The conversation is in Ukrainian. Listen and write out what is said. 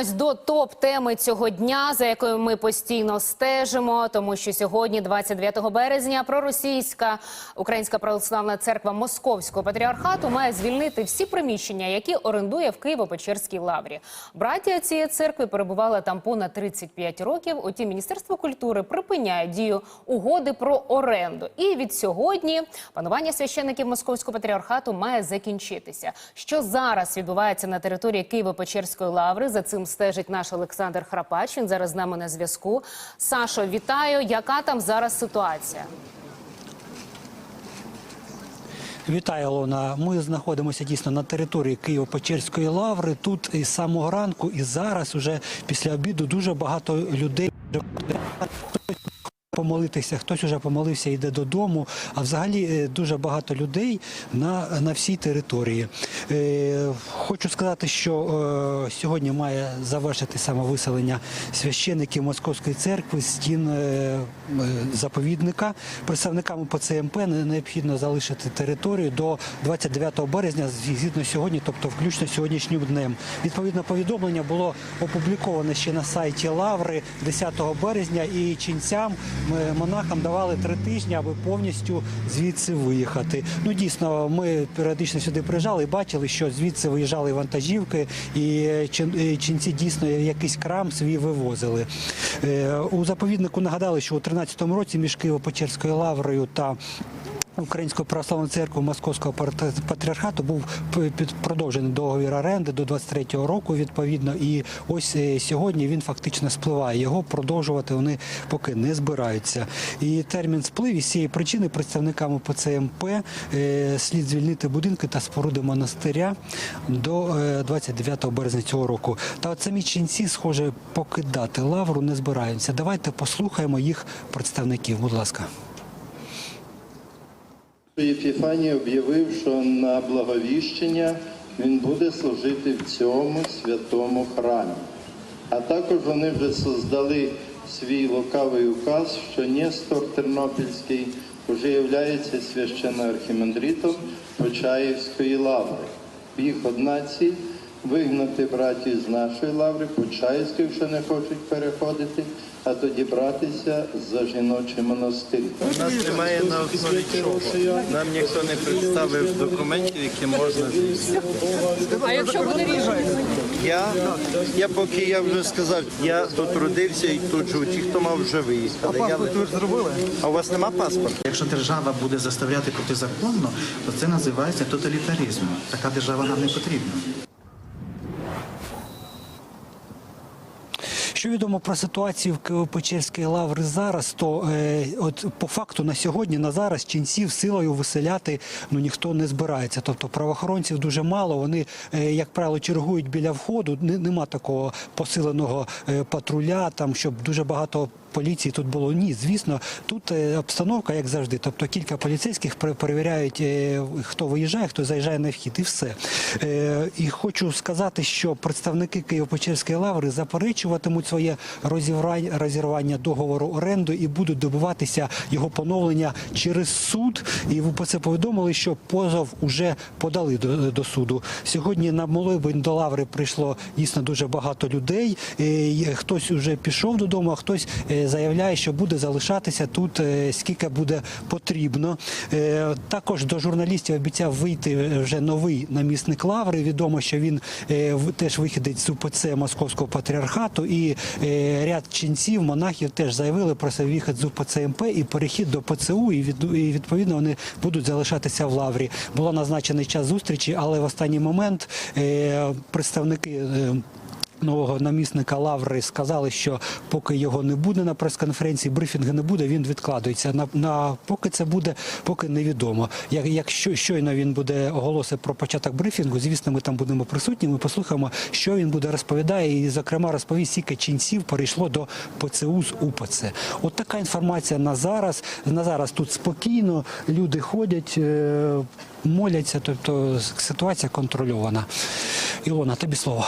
Ось До топ теми цього дня, за якою ми постійно стежимо, тому що сьогодні, 29 березня, проросійська Українська православна церква Московського патріархату має звільнити всі приміщення, які орендує в Києво-Печерській лаврі. Братія цієї церкви перебувала там понад 35 років. Утім, міністерство культури припиняє дію угоди про оренду. І від сьогодні панування священиків Московського патріархату має закінчитися. Що зараз відбувається на території Києво-Печерської лаври? За цим стежить наш Олександр Храпач. Він зараз з нами на зв'язку. Сашо, вітаю. Яка там зараз ситуація? Вітаю, Олона. Ми знаходимося дійсно на території Києво-Печерської лаври. Тут із самого ранку і зараз, уже після обіду, дуже багато людей. Помолитися, хтось вже помолився, йде додому. А взагалі е, дуже багато людей на, на всій території. Е, хочу сказати, що е, сьогодні має завершити самовиселення священиків Московської церкви стін е, е, заповідника. Представникам ПЦМП не- необхідно залишити територію до 29 березня, згідно сьогодні, тобто включно сьогоднішнім днем. Відповідно, повідомлення було опубліковане ще на сайті Лаври 10 березня і ченцям монахам давали три тижні, аби повністю звідси виїхати. Ну дійсно, ми періодично сюди приїжджали і бачили, що звідси виїжджали вантажівки, і ченці дійсно якийсь крам свій вивозили. Е, У заповіднику нагадали, що у 13-му році між Києво-Печерською лаврою та Українською православною церквою Московського патріархату був продовжений договір оренди до 23-го року, відповідно. І ось е, сьогодні він фактично спливає. Його продовжувати вони поки не збираються. І термін сплив із цієї причини представниками ПЦМП е, слід звільнити будинки та споруди монастиря до е, 29 березня цього року. Та от самі ченці, схоже, покидати лавру не збираються. Давайте послухаємо їх представників. Будь ласка. Єпіфаній об'явив, що на благовіщення він буде служити в цьому святому храмі. А також вони вже создали свій лукавий указ, що Нестор Тернопільський вже є священноархімандритом Почаївської лаври. Їх одна ціль вигнати братів з нашої лаври, Почаївської, що не хочуть переходити, а тоді братися за жіночий монастир. У нас немає на основі чого. Нам ніхто не представив документів, які можна. А якщо буде рішення? Я, я поки я вже сказав, я тут родився і тут живу. Ті, хто мав вже виїхали. Я... Ви ж зробили? А у вас нема паспорту? Якщо держава буде заставляти протизаконно, то це називається тоталітаризмом. Така держава нам не потрібна. Що відомо про ситуацію в Києво-Печерській лаври зараз, то е, от по факту на сьогодні, на зараз ченців силою виселяти ну ніхто не збирається. Тобто правоохоронців дуже мало. Вони, е, як правило, чергують біля входу. Не- нема такого посиленого е, патруля, там щоб дуже багато. Поліції тут було ні, звісно, тут е, обстановка, як завжди. Тобто кілька поліцейських пере- перевіряють, е, хто виїжджає, хто заїжджає на вхід, і все. Е, І хочу сказати, що представники Києво-Печерської лаври заперечуватимуть своє розірвання, договору оренду і будуть добиватися його поновлення через суд. І ви про це повідомили, що позов уже подали до, до суду. Сьогодні на молебень до лаври прийшло дійсно дуже багато людей. Хтось вже пішов додому, а хтось заявляє, що буде залишатися тут е, скільки буде потрібно. Е, Також до журналістів обіцяв вийти вже новий намісник лаври. Відомо, що він е, теж вихідець з УПЦ Московського патріархату, і ряд ченців, монахів теж заявили про свій вихід з УПЦ МП і перехід до ПЦУ. І відповідно вони будуть залишатися в лаврі. Було назначений час зустрічі, але в останній момент представники. Нового намісника Лаври сказали, що поки його не буде на прес-конференції, брифінгу не буде, він відкладується. На, на поки це буде, поки невідомо. Як якщо щойно він буде оголосить про початок брифінгу, звісно, ми там будемо присутні. Ми послухаємо, що він буде розповідає, і зокрема розповість, скільки ченців перейшло до ПЦУ з УПЦ. От така інформація на зараз. На зараз тут спокійно люди ходять, е, моляться, тобто ситуація контрольована. Ілона, тобі слово.